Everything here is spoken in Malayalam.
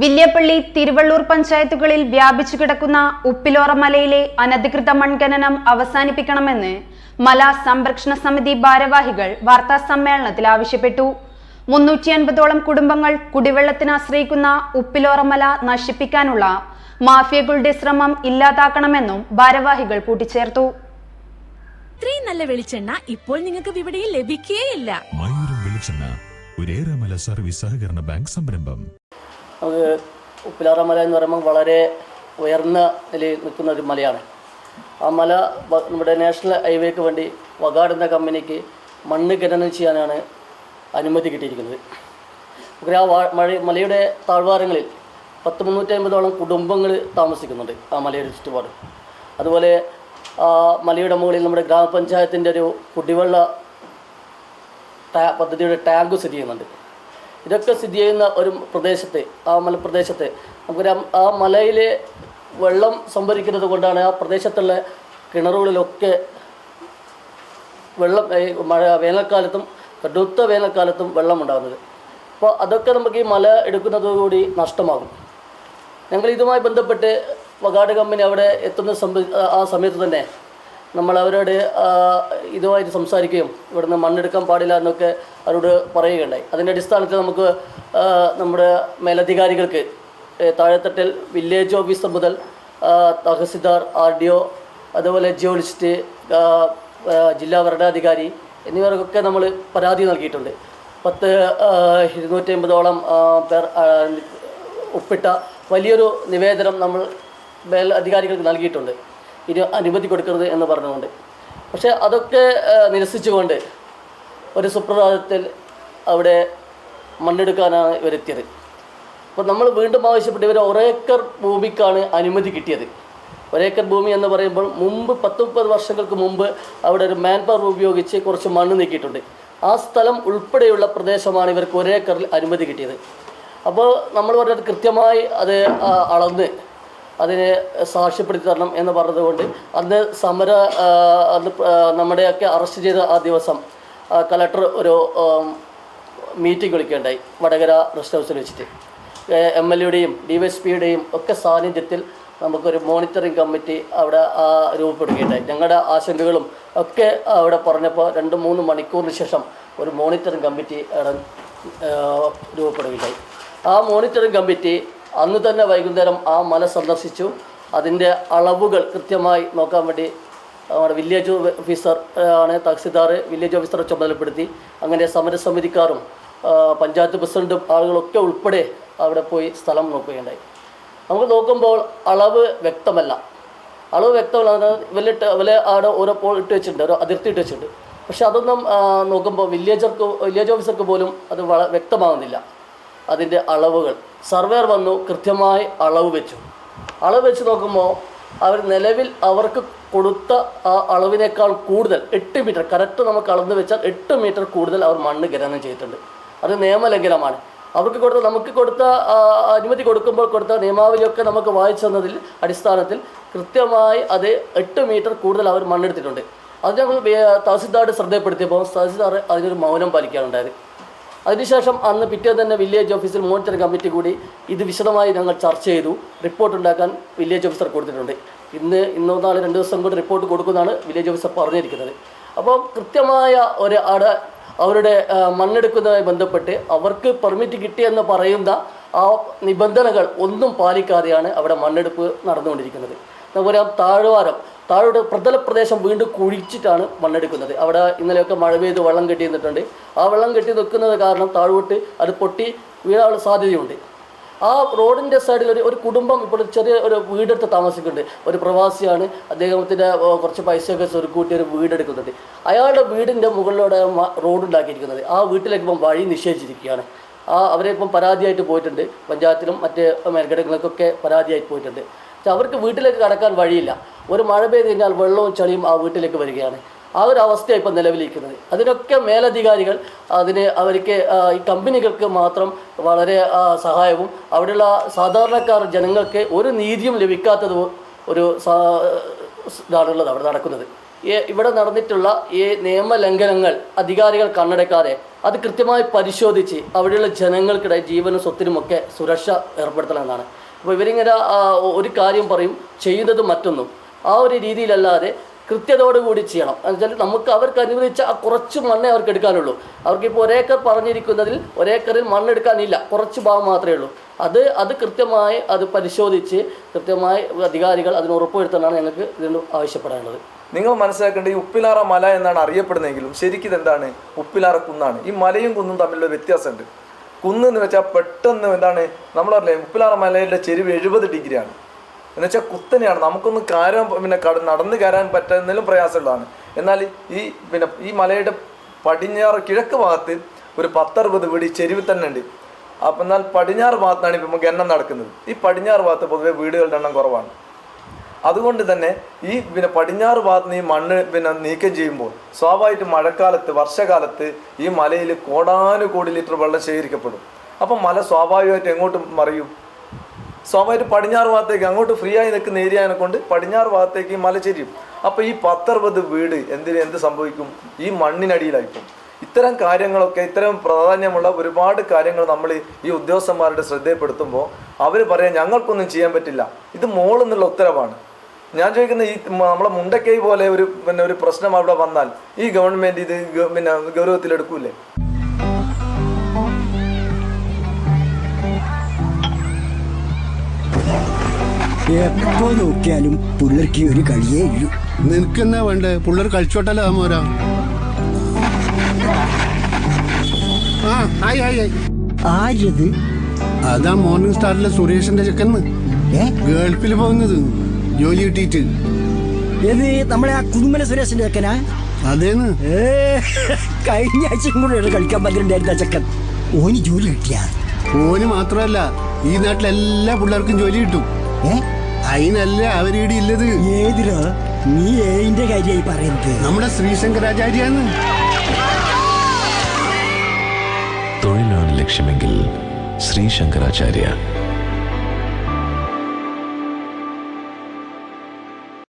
വില്യപ്പള്ളി തിരുവള്ളൂർ പഞ്ചായത്തുകളിൽ വ്യാപിച്ചു കിടക്കുന്ന ഉപ്പിലോറ മലയിലെ അനധികൃത മൺഖനനം അവസാനിപ്പിക്കണമെന്ന് മല സംരക്ഷണ സമിതി ഭാരവാഹികൾ വാർത്താ സമ്മേളനത്തിൽ ആവശ്യപ്പെട്ടു. മുന്നൂറ്റി അൻപതോളം കുടുംബങ്ങൾ കുടിവെള്ളത്തിന് ആശ്രയിക്കുന്ന ഉപ്പിലോറ മല നശിപ്പിക്കാനുള്ള മാഫിയകളുടെ ശ്രമം ഇല്ലാതാക്കണമെന്നും ഭാരവാഹികൾ കൂട്ടിച്ചേർത്തു. ഇത്രയും നല്ല വെളിച്ചെണ്ണ ഇപ്പോൾ നിങ്ങൾക്ക് വിപണിയിൽ ലഭിക്കുകയില്ല വെളിച്ചെണ്ണ സർവീസ് സഹകരണ ബാങ്ക് സംരംഭം. നമുക്ക് ഉപ്പിലാറ മല എന്ന് പറയുമ്പോൾ വളരെ ഉയർന്ന നിലയിൽ നിൽക്കുന്ന ഒരു മലയാണ്. ആ മല നമ്മുടെ നാഷണൽ ഹൈവേക്ക് വേണ്ടി വകാട് എന്ന കമ്പനിക്ക് മണ്ണ് ഖനനം ചെയ്യാനാണ് അനുമതി കിട്ടിയിരിക്കുന്നത്. ആ മഴ മലയുടെ താഴ്വാരങ്ങളിൽ പത്ത് മുന്നൂറ്റി അമ്പതോളം കുടുംബങ്ങൾ താമസിക്കുന്നുണ്ട് ആ മലയുടെ ചുറ്റുപാട്. അതുപോലെ ആ മലയുടെ മുകളിൽ നമ്മുടെ ഗ്രാമപഞ്ചായത്തിന്റെ ഒരു കുടിവെള്ള പദ്ധതിയുടെ ടാങ്ക് സ്ഥിതി ചെയ്യുന്നുണ്ട്. ഇതൊക്കെ സ്ഥിതി ചെയ്യുന്ന ഒരു പ്രദേശത്തെ ആ മലപ്രദേശത്തെ നമുക്കൊരു ആ മലയിലെ വെള്ളം സംഭരിക്കുന്നത് കൊണ്ടാണ് ആ പ്രദേശത്തുള്ള കിണറുകളിലൊക്കെ വെള്ളം മഴ വേനൽക്കാലത്തും കടുത്ത വേനൽക്കാലത്തും വെള്ളം ഉണ്ടാകുന്നത് അപ്പോൾ അതൊക്കെ നമുക്ക് ഈ മല എടുക്കുന്നതോടുകൂടി നഷ്ടമാകും. ഞങ്ങൾ ഇതുമായി ബന്ധപ്പെട്ട് വകാട് കമ്പനി അവിടെ എത്തുന്ന ആ സമയത്ത് തന്നെ നമ്മൾ അവരോട് ഇതുമായിട്ട് സംസാരിക്കുകയും ഇവിടുന്ന് മണ്ണെടുക്കാൻ പാടില്ല എന്നൊക്കെ അവരോട് പറയുകയുണ്ടായി. അതിന്റെ അടിസ്ഥാനത്തിൽ നമുക്ക് നമ്മുടെ മേലധികാരികൾക്ക് താഴെത്തട്ടിൽ വില്ലേജ് ഓഫീസർ മുതൽ തഹസിൽദാർ ആർ ഡി ഒ അതുപോലെ ജിയോളിസ്റ്റ് ജില്ലാ ഭരണാധികാരി എന്നിവർക്കൊക്കെ നമ്മൾ പരാതി നൽകിയിട്ടുണ്ട്. പത്ത് ഇരുന്നൂറ്റി അമ്പതോളം പേർ ഒപ്പിട്ട വലിയൊരു നിവേദനം നമ്മൾ മേൽ അധികാരികൾക്ക് നൽകിയിട്ടുണ്ട്. ഇനി അനുമതി കൊടുക്കരുത് എന്ന് പറഞ്ഞുകൊണ്ട്. പക്ഷേ അതൊക്കെ നിരസിച്ചുകൊണ്ട് ഒരു സുപ്രഭാതത്തിൽ അവിടെ മണ്ണെടുക്കാനാണ് ഇവരെത്തിയത്. അപ്പോൾ നമ്മൾ വീണ്ടും ആവശ്യപ്പെട്ട് ഇവർ ഒരേക്കർ ഭൂമിക്കാണ് അനുമതി കിട്ടിയത്. ഒരേക്കർ ഭൂമി എന്ന് പറയുമ്പോൾ മുമ്പ് പത്ത് മുപ്പത് വർഷങ്ങൾക്ക് മുമ്പ് അവിടെ ഒരു മാൻ പവർ ഉപയോഗിച്ച് കുറച്ച് മണ്ണ് നീക്കിയിട്ടുണ്ട്. ആ സ്ഥലം ഉൾപ്പെടെയുള്ള പ്രദേശമാണ് ഇവർക്ക് ഒരേക്കറിൽ അനുമതി കിട്ടിയത്. അപ്പോൾ നമ്മൾ പറഞ്ഞത് കൃത്യമായി അത് അളന്ന് അതിനെ സാക്ഷ്യപ്പെടുത്തി തരണം എന്ന് പറഞ്ഞതുകൊണ്ട് അന്ന് സമര അന്ന് നമ്മുടെയൊക്കെ അറസ്റ്റ് ചെയ്ത ആ ദിവസം കലക്ടർ ഒരു മീറ്റിംഗ് വിളിക്കുകയുണ്ടായി വടകര റെസ്റ്റ് ഹൗസിൽ വെച്ചിട്ട്. എം എൽ എയുടെയും ഡി വൈ എസ് പിയുടെയും ഒക്കെ സാന്നിധ്യത്തിൽ നമുക്കൊരു മോണിറ്ററിംഗ് കമ്മിറ്റി അവിടെ രൂപപ്പെടുകയുണ്ടായി. ഞങ്ങളുടെ ആശങ്കകളും ഒക്കെ അവിടെ പറഞ്ഞപ്പോൾ രണ്ട് മൂന്ന് മണിക്കൂറിന് ശേഷം ഒരു മോണിറ്ററിംഗ് കമ്മിറ്റി അവിടെ രൂപപ്പെടുകയുണ്ടായി. ആ മോണിറ്ററിംഗ് കമ്മിറ്റി അന്ന് തന്നെ വൈകുന്നേരം ആ മല സന്ദർശിച്ചു. അതിന്റെ അളവുകൾ കൃത്യമായി നോക്കാൻ വേണ്ടി നമ്മുടെ വില്ലേജ് ഓഫീസർ ആണ് തഹസിൽദാർ വില്ലേജ് ഓഫീസറെ ചുമതലപ്പെടുത്തി. അങ്ങനെ സമരസമിതിക്കാരും പഞ്ചായത്ത് പ്രസിഡന്റും ആളുകളൊക്കെ ഉൾപ്പെടെ അവിടെ പോയി സ്ഥലം നോക്കുകയുണ്ടായി. നമുക്ക് നോക്കുമ്പോൾ അളവ് വ്യക്തമല്ല. അളവ് വ്യക്തമല്ല വലിയ വലിയ അവിടെ ഓരോ പോൾ ഇട്ട് വെച്ചിട്ടുണ്ട് ഓരോ അതിർത്തി ഇട്ട് വെച്ചിട്ടുണ്ട്. പക്ഷെ അതൊന്നും നോക്കുമ്പോൾ വില്ലേജർക്ക് വില്ലേജ് ഓഫീസർക്ക് പോലും അത് വ്യക്തമാകുന്നില്ല. അതിന്റെ അളവുകൾ. സർവേർ വന്നു കൃത്യമായി അളവ് വെച്ചു. അളവ് വെച്ച് നോക്കുമ്പോൾ അവർ നിലവിൽ അവർക്ക് കൊടുത്ത ആ അളവിനേക്കാൾ കൂടുതൽ എട്ട് മീറ്റർ കറക്റ്റ് നമുക്ക് അളന്ന് വെച്ചാൽ എട്ട് മീറ്റർ കൂടുതൽ അവർ മണ്ണ് ഖനനം ചെയ്തിട്ടുണ്ട്. അത് നിയമലംഘനമാണ്. അവർക്ക് കൊടുത്ത നമുക്ക് കൊടുത്ത അനുമതി കൊടുക്കുമ്പോൾ കൊടുത്ത നിയമാവലിയൊക്കെ നമുക്ക് വായിച്ചു തന്നതിൽ അടിസ്ഥാനത്തിൽ കൃത്യമായി അത് എട്ട് മീറ്റർ കൂടുതൽ അവർ മണ്ണെടുത്തിട്ടുണ്ട്. അത് ഞങ്ങൾ തഹസിൽദാർ ശ്രദ്ധപ്പെടുത്തിയപ്പോൾ തഹസിൽദാർ അതിനൊരു മൗനം പാലിക്കാനുണ്ടായത് അതിനുശേഷം അന്ന് പിറ്റേ തന്നെ വില്ലേജ് ഓഫീസിൽ മോണിറ്റർ കമ്മിറ്റി കൂടി ഇത് വിശദമായി ഞങ്ങൾ ചർച്ച ചെയ്തു. റിപ്പോർട്ട് ഉണ്ടാക്കാൻ വില്ലേജ് ഓഫീസർ കൊടുത്തിട്ടുണ്ട്. ഇന്ന് ഇന്നോ നാളെ രണ്ട് ദിവസം കൊണ്ട് റിപ്പോർട്ട് കൊടുക്കുന്നതാണ് വില്ലേജ് ഓഫീസർ പറഞ്ഞിരിക്കുന്നത്. അപ്പോൾ കൃത്യമായ ഒരു അട അവരുടെ മണ്ണെടുക്കുന്നതുമായി ബന്ധപ്പെട്ട് അവർക്ക് പെർമിറ്റ് കിട്ടിയെന്ന് പറയുന്ന ആ നിബന്ധനകൾ ഒന്നും പാലിക്കാതെയാണ് അവിടെ മണ്ണെടുപ്പ് നടന്നുകൊണ്ടിരിക്കുന്നത്. നമുക്കറിയാം താഴ്വാരം താഴോട്ട് പ്രതല പ്രദേശം വീണ്ടും കുഴിച്ചിട്ടാണ് മണ്ണെടുക്കുന്നത്. അവിടെ ഇന്നലെയൊക്കെ മഴ പെയ്ത് വെള്ളം കെട്ടി നിന്നിട്ടുണ്ട്. ആ വെള്ളം കെട്ടി നിൽക്കുന്നത് കാരണം താഴോട്ട് അത് പൊട്ടി വീഴാനുള്ള സാധ്യതയുണ്ട്. ആ റോഡിന്റെ സൈഡിൽ ഒരു ഒരു കുടുംബം ഇപ്പോൾ ചെറിയ ഒരു വീടെടുത്ത് താമസിക്കുന്നുണ്ട്. ഒരു പ്രവാസിയാണ്. അദ്ദേഹത്തിന്റെ കുറച്ച് പൈസയൊക്കെ സ്വരുക്കൂട്ടി ഒരു വീടെടുക്കുന്നുണ്ട്. അയാളുടെ വീടിന്റെ മുകളിലൂടെ റോഡുണ്ടാക്കിയിരിക്കുന്നത്. ആ വീട്ടിലേക്ക് ഇപ്പം വഴി നിഷേധിച്ചിരിക്കുകയാണ് ആ അവരെ ഇപ്പം പരാതിയായിട്ട് പോയിട്ടുണ്ട്. പഞ്ചായത്തിലും മറ്റ് മേൽഘടകങ്ങൾക്കൊക്കെ പരാതിയായിട്ട് പോയിട്ടുണ്ട്. പക്ഷെ അവർക്ക് വീട്ടിലേക്ക് കടക്കാൻ വഴിയില്ല. ഒരു മഴ പെയ്ത് കഴിഞ്ഞാൽ വെള്ളവും ചളിയും ആ വീട്ടിലേക്ക് വരികയാണ്. ആ ഒരു അവസ്ഥയാണ് ഇപ്പം നിലവിലിരിക്കുന്നത്. അതിനൊക്കെ മേലധികാരികൾ അതിന് അവർക്ക് ഈ കമ്പനികൾക്ക് മാത്രം വളരെ സഹായവും അവിടെയുള്ള സാധാരണക്കാർ ജനങ്ങൾക്ക് ഒരു നീതിയും ലഭിക്കാത്തത് ഒരു ഇതാണുള്ളത് അവിടെ നടക്കുന്നത്. ഇവിടെ നടന്നിട്ടുള്ള ഈ നിയമലംഘനങ്ങൾ അധികാരികൾ കണ്ണടക്കാതെ അത് കൃത്യമായി പരിശോധിച്ച് അവിടെയുള്ള ജനങ്ങൾക്കിടെ ജീവനും സ്വത്തിനുമൊക്കെ സുരക്ഷ ഏർപ്പെടുത്തണമെന്നാണ് അപ്പോൾ ഇവരിങ്ങനെ ഒരു കാര്യം പറയും ചെയ്യുന്നത് മറ്റൊന്നും. ആ ഒരു രീതിയിലല്ലാതെ കൃത്യതയോടുകൂടി ചെയ്യണം. എന്ന് വെച്ചാൽ നമുക്ക് അവർക്ക് അനുവദിച്ച ആ കുറച്ച് മണ്ണേ അവർക്ക് എടുക്കാനുള്ളൂ. അവർക്കിപ്പോൾ ഒരേക്കർ പറഞ്ഞിരിക്കുന്നതിൽ ഒരേക്കറിൽ മണ്ണെടുക്കാനില്ല. കുറച്ച് ഭാഗം മാത്രമേ ഉള്ളൂ. അത് അത് കൃത്യമായി അത് പരിശോധിച്ച് കൃത്യമായി അധികാരികൾ അതിന് ഉറപ്പുവരുത്താനാണ് ഞങ്ങൾക്ക് ഇതിന് ആവശ്യപ്പെടാനുള്ളത് നിങ്ങൾ മനസ്സിലാക്കേണ്ട ഈ ഉപ്പിലാറ മല എന്നാണ് അറിയപ്പെടുന്നതെങ്കിലും ശരിക്കും ഇതെന്താണ് ഉപ്പിലാറ കുന്നാണ്. ഈ മലയും കുന്നും തമ്മിലുള്ള വ്യത്യാസമുണ്ട്. കുന്ന് എന്ന് വെച്ചാൽ പെട്ടെന്ന് എന്താണ് നമ്മളറിയില്ലേ ഉപ്പിലാറ മലയുടെ ചെരുവ് എഴുപത് ഡിഗ്രിയാണ്. എന്ന് വെച്ചാൽ കുത്തനെയാണ്. നമുക്കൊന്ന് കയറാൻ പിന്നെ നടന്ന് കയറാൻ പറ്റുന്നതിലും പ്രയാസമുള്ളതാണ്. എന്നാൽ ഈ പിന്നെ ഈ മലയുടെ പടിഞ്ഞാറ് കിഴക്ക് ഭാഗത്ത് ഒരു പത്തറുപത് വീട് ഈ ചെരിവ് തന്നെ ഉണ്ട്. അപ്പം എന്നാൽ പടിഞ്ഞാറ് ഭാഗത്താണ് ഇപ്പം നമുക്ക് എണ്ണം നടക്കുന്നത്. ഈ പടിഞ്ഞാറ് ഭാഗത്ത് പൊതുവെ വീടുകളുടെ എണ്ണം കുറവാണ്. അതുകൊണ്ട് തന്നെ ഈ പിന്നെ പടിഞ്ഞാറ് ഭാഗത്ത് നിന്ന് ഈ മണ്ണ് പിന്നെ നീക്കം ചെയ്യുമ്പോൾ സ്വാഭാവികമായിട്ട് മഴക്കാലത്ത് വർഷകാലത്ത് ഈ മലയിൽ കോടാനുകോടി ലിറ്റർ വെള്ളം ശേഖരിക്കപ്പെടും. അപ്പം മല സ്വാഭാവികമായിട്ട് എങ്ങോട്ട് മറിയും? സ്വാഭാവികമായിട്ട് പടിഞ്ഞാറ് ഭാഗത്തേക്ക് അങ്ങോട്ട് ഫ്രീ ആയി നിൽക്കുന്ന ഏരിയനെ കൊണ്ട് പടിഞ്ഞാറ് ഭാഗത്തേക്ക് ഈ മല ചെരിയും. അപ്പോൾ ഈ പത്തറുപത് വീട് എന്തിന് എന്ത് സംഭവിക്കും? ഈ മണ്ണിനടിയിലായിപ്പോൾ ഇത്തരം കാര്യങ്ങളൊക്കെ ഇത്തരം പ്രാധാന്യമുള്ള ഒരുപാട് കാര്യങ്ങൾ നമ്മൾ ഈ ഉദ്യോഗസ്ഥന്മാരുടെ ശ്രദ്ധയിൽപ്പെടുത്തുമ്പോൾ അവർ പറയാം ഞങ്ങൾക്കൊന്നും ചെയ്യാൻ പറ്റില്ല. ഇത് മോളെന്നുള്ള ഉത്തരവാണ്. ഞാൻ ചോദിക്കുന്ന ഈ നമ്മളെ മുണ്ടക്കൈ പോലെ ഒരു പിന്നെ ഒരു പ്രശ്നം അവിടെ വന്നാൽ ഈ ഗവൺമെന്റ് ഇത് പിന്നെ ഗൗരവത്തിലെടുക്കൂലേ എപ്പോ നോക്കിയാലും പിള്ളേർക്ക് ഒരു കളിയേ ഇല്ലു. നിനക്കെന്നാ വേണ്ടേ? പിള്ളേർ കളിച്ചോട്ടല്ലോ മോരാ? ആ ഹായ് ഹായ് ഹായ്. ആരത് അതാ മോർണിംഗ് സ്റ്റാറിലെ സുരേഷിന്റെ ചെക്കന്ന് ഗൾഫിൽ പോകുന്നത്. ജോലി കിട്ടിയിട്ട്. ഏത് നമ്മളെ ആ കുടുംബന സുരേഷിന്റെ ചെക്കനാ? അതേന്ന്? ഏ കഴിഞ്ഞ ആഴ്ചയും കൂടെ കളിക്കാൻ പറ്റിണ്ടായിരുന്ന ചെക്കൻ. ഓന് ജോലി കിട്ടിയ? ഓന് മാത്രമല്ല ഈ നാട്ടിലെ എല്ലാ പിള്ളേർക്കും ജോലി കിട്ടും. ഏ? അതിനല്ല അവരീടെ ഇല്ലത് ഏതിരോ നീ ഏതിന്റെ കാര്യമായി പറയുന്നത്. നമ്മുടെ ശ്രീശങ്കരാചാര്യാണ്. തൊഴിലാണ് ലക്ഷ്യമെങ്കിൽ ശ്രീശങ്കരാചാര്യ. ശങ്കരാചാര്യ